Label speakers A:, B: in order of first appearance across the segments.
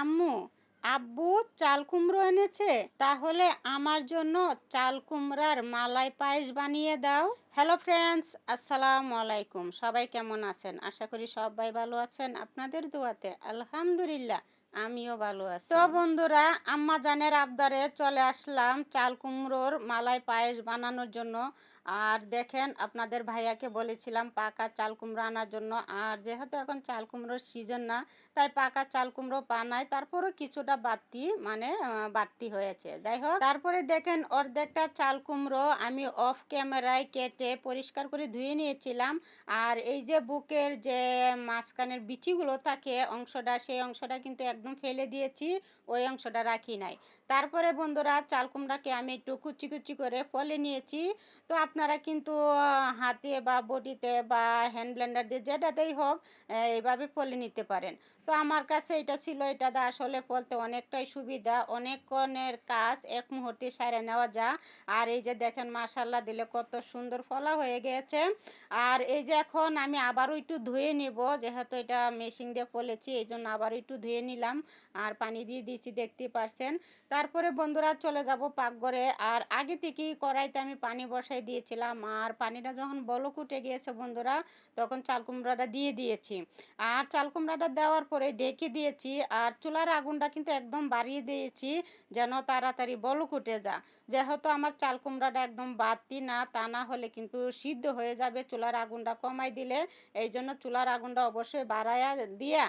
A: আম্মু, আব্বু চাল কুমড়ো এনেছে, তাহলে আমার জন্য চাল কুমড়ার মালাই পায়েস বানিয়ে দাও। হ্যালো ফ্রেন্ডস আসসালামু আলাইকুম। সবাই কেমন আছেন? আশা করি সবাই ভালো আছেন। আপনাদের দোয়াতে আলহামদুলিল্লাহ, আমিও ভালো আছি। তো বন্ধুরা আম্মা জানের আবদারে চলে আসলাম চাল কুমড়োর মালাই পায়েস বানানোর জন্য। আর দেখেন আপনাদের ভাইয়াকে বলেছিলাম পাকা চাল কুমড়ো আনার জন্য। আর যেহেতু এখন চাল কুমড়োর সিজন না, তাই পাকা চাল কুমড়ো পানায় তারপরও কিছুটা বাড়তি মানে বাড়তি হয়েছে। যাই হোক, তারপরে দেখেন অর্ধেকটা চাল কুমড়ো আমি অফ ক্যামেরায় কেটে পরিষ্কার করে ধুয়ে নিয়েছিলাম। আর এই যে বুকের যে মাঝখানের বিচিগুলো থাকে, অংশটা, সেই অংশটা কিন্তু একদম ফেলে দিয়েছি, ওই অংশটা রাখি নাই। তারপরে বন্ধুরা, চাল কুমড়াকে আমি একটু কুচি কুচি করে ফলে নিয়েছি। তো আপনারা কিন্তু হাতে বা বটিতে বা হ্যান্ড ব্লেন্ডার দিয়ে যেটাতেই হোক এইভাবে ফলে নিতে পারেন। তো আমার কাছে এটা ছিল, এটা দা আসলে ফলতে অনেকটাই সুবিধা। অনেকক্ষণের কাজ এক মুহূর্তে সারে নেওয়া যা। আর এই যে দেখেন মাসাল্লা দিলে কত সুন্দর ফলা হয়ে গিয়েছে আর এই যে এখন আমি আবারও একটু ধুয়ে নিব, যেহেতু এটা মেশিন দিয়ে ফলেছি এই জন্য আবারও একটু ধুয়ে নিলাম। আর পানি দিয়ে দিয়েছি, দেখতে পারছেন। তারপরে বন্ধুরা চলে যাব পাকঘরে। আর আগে থেকেই কড়াইতে আমি পানি বসাই দিয়েছিলাম আর পানিটা যখন বলক উঠে গিয়েছে বন্ধুরা, তখন চাল কুমড়াটা দিয়ে দিয়েছি। আর চাল কুমড়াটা দেওয়ার পরে ডেকে দিয়েছি আর চুলার আগুনটা কিন্তু একদম বাড়িয়ে দিয়েছি যেন তাড়াতাড়ি বলক উঠে যা যেহেতু আমার চাল কুমড়াটা একদম বাড়তি না, তা না হলে কিন্তু সিদ্ধ হয়ে যাবে চুলার আগুনটা কমাই দিলে। এই জন্য চুলার আগুনটা অবশ্যই বাড়াইয়া দিয়া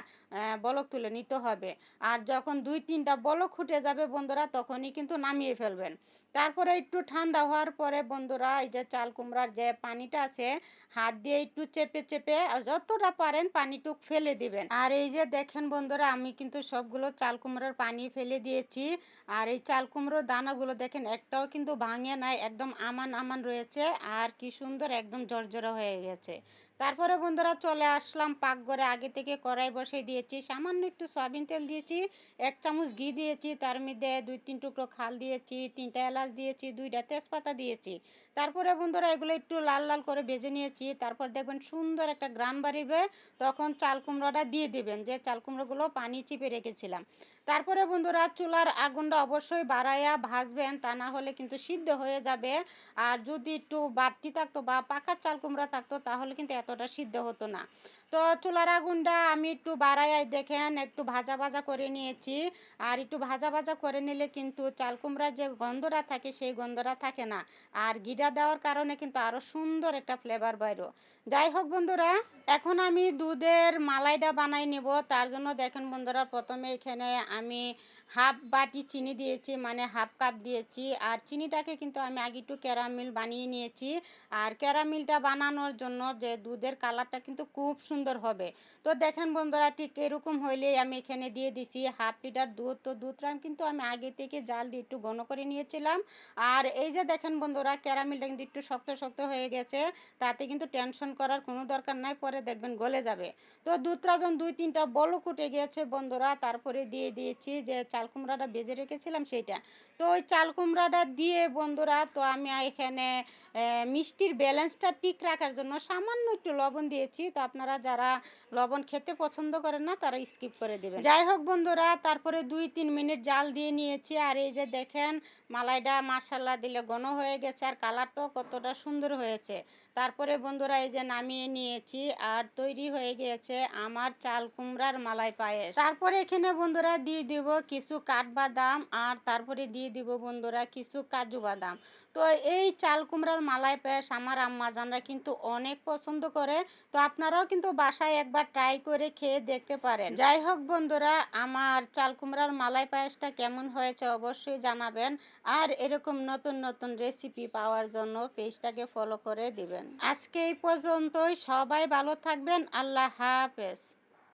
A: বলক তুলে নিতে হবে। আর যখন দুই তিনটা বলক ফুটে যাবে বন্ধুরা, তখনই কিন্তু নামিয়ে ফেলবেন। তারপরে একটু ঠান্ডা হওয়ার পরে বন্ধুরা, এই যে চাল কুমড়ার যে পানিটা আছে, হাত দিয়ে একটু চেপে চেপে যতটা পারেন পানিটুক ফেলে দিবেন। আর এই যে দেখেন বন্ধুরা, আমি কিন্তু সবগুলো চাল কুমড়ার পানি ফেলে দিয়েছি। আর এই চাল কুমড়োর দানাগুলো দেখেন, একটাও কিন্তু ভাঙে নাই, একদম আমান আমান রয়েছে। আর কি সুন্দর, একদম জর্জরা হয়ে গেছে। তারপরে বন্ধুরা চলে আসলাম পাক করে আগে থেকে কড়াই বসে দিয়েছি, সামান্য একটু সয়াবিন তেল দিয়েছি, এক চামচ ঘি দিয়েছি, তার মধ্যে দুই তিন টুকরো খাল দিয়েছি, তিনটা এলাচ দিয়েছি, দুইটা তেজপাতা দিয়েছি। তারপরে বন্ধুরা এগুলো একটু লাল লাল করে ভেজে নিয়েছি, তারপর দেখবেন সুন্দর একটা গ্রান বাড়িবে, তখন চাল কুমড়োটা দিয়ে দেবেন, যে চাল কুমড়োগুলো পানি চিপে রেখেছিলাম। তারপরে বন্ধুরা চুলার আগুনটা অবশ্যই বাড়াইয়া ভাজবেন, তা না হলে কিন্তু সিদ্ধ হয়ে যাবে। আর যদি একটু বাড়তি থাকতো বা পাকা চাল কুমড়া থাকতো, তাহলে কিন্তু এতটা সিদ্ধ হতো না। তো চুলার আগুনটা আমি একটু বাড়াই দেখেন একটু ভাজা ভাজা করে নিয়েছি। আর একটু ভাজা ভাজা করে নিলে কিন্তু চাল কুমড়ার যে গন্ধটা থাকে, সেই গন্ধটা থাকে না। আর ঘিটা দেওয়ার কারণে কিন্তু আরও সুন্দর একটা ফ্লেভার বাইরো যাই হোক বন্ধুরা, এখন আমি দুধের মালাইটা বানাই নেব। তার জন্য দেখেন বন্ধুরা, প্রথমে এখানে আমি হাফ বাটি চিনি দিয়েছি মানে হাফ কাপ দিয়েছি। আর চিনিটাকে কিন্তু আমি আগে একটু ক্যারামিল বানিয়ে নিয়েছি। আর ক্যারামিলটা বানানোর জন্য যে দুধের কালারটা কিন্তু খুব সুন্দর হবে। তো দেখেন বন্ধুরা, ঠিক এরকম হইলেই আমি এখানে দিয়ে দিছি হাফ লিটার দুধ। তো দুধটা কিন্তু আমি আগে থেকে জাল দিয়ে একটু ঘন করে নিয়েছিলাম। আর এই যে দেখেন বন্ধুরা, ক্যারামিলটা কিন্তু একটু শক্ত শক্ত হয়ে গেছে। তাতে কিন্তু টেনশন করার কোনো দরকার নাই, পরে দেখবেন গলে যাবে। তো দুধটা যখন দুই, তিনটা বলক উঠে গিয়েছে বন্ধুরা। তারপরে দিয়ে দিয়েছি যে চাল কুমড়াটা বেজে রেখেছিলাম সেইটা। তো ওই চাল কুমড়াটা দিয়ে বন্ধুরা, তো আমি এখানে মিষ্টির ব্যালেন্সটা ঠিক রাখার জন্য সামান্য একটু লবণ দিয়েছি, তো আপনারা যারা লবণ খেতে পছন্দ করেন না, তারা স্কিপ করে দেবেন। যাই হোক বন্ধুরা, তারপরে দুই তিন মিনিট জাল দিয়ে নিয়েছি, আর এই যে দেখেন, মালাইটা মাসাল্লা দিলে ঘন হয়ে গেছে, আর কালারটাও কতটা সুন্দর হয়েছে। তারপরে বন্ধুরা এই যে নামিয়ে নিয়েছি, আর তৈরি হয়ে গিয়েছে আমার চাল কুমড়ার মালাই পায়েস। তারপরে এখানে বন্ধুরা দিয়ে দিব কিছু কাঠবাদাম, আর তারপরে দিয়ে দিব বন্ধুরা কিছু কাজু বাদাম। তো এই চাল কুমড়ার মালাই পায়েস আমার আম্মা জানরা কিন্তু অনেক পছন্দ করে তো আপনারাও কিন্তু বাসায় একবার ট্রাই করে খেয়ে দেখতে পারেন। যাই হোক বন্ধুরা আমার চাল কুমড়ার মালাই পায়েসটা কেমন হয়েছে অবশ্যই জানাবেন। আর এরকম নতুন নতুন রেসিপি পাওয়ার জন্য পেজটাকে ফলো করে দিবেন। আজকে এই পর্যন্তই সবাই ভালো থাকবেন আল্লাহ হাফেজ।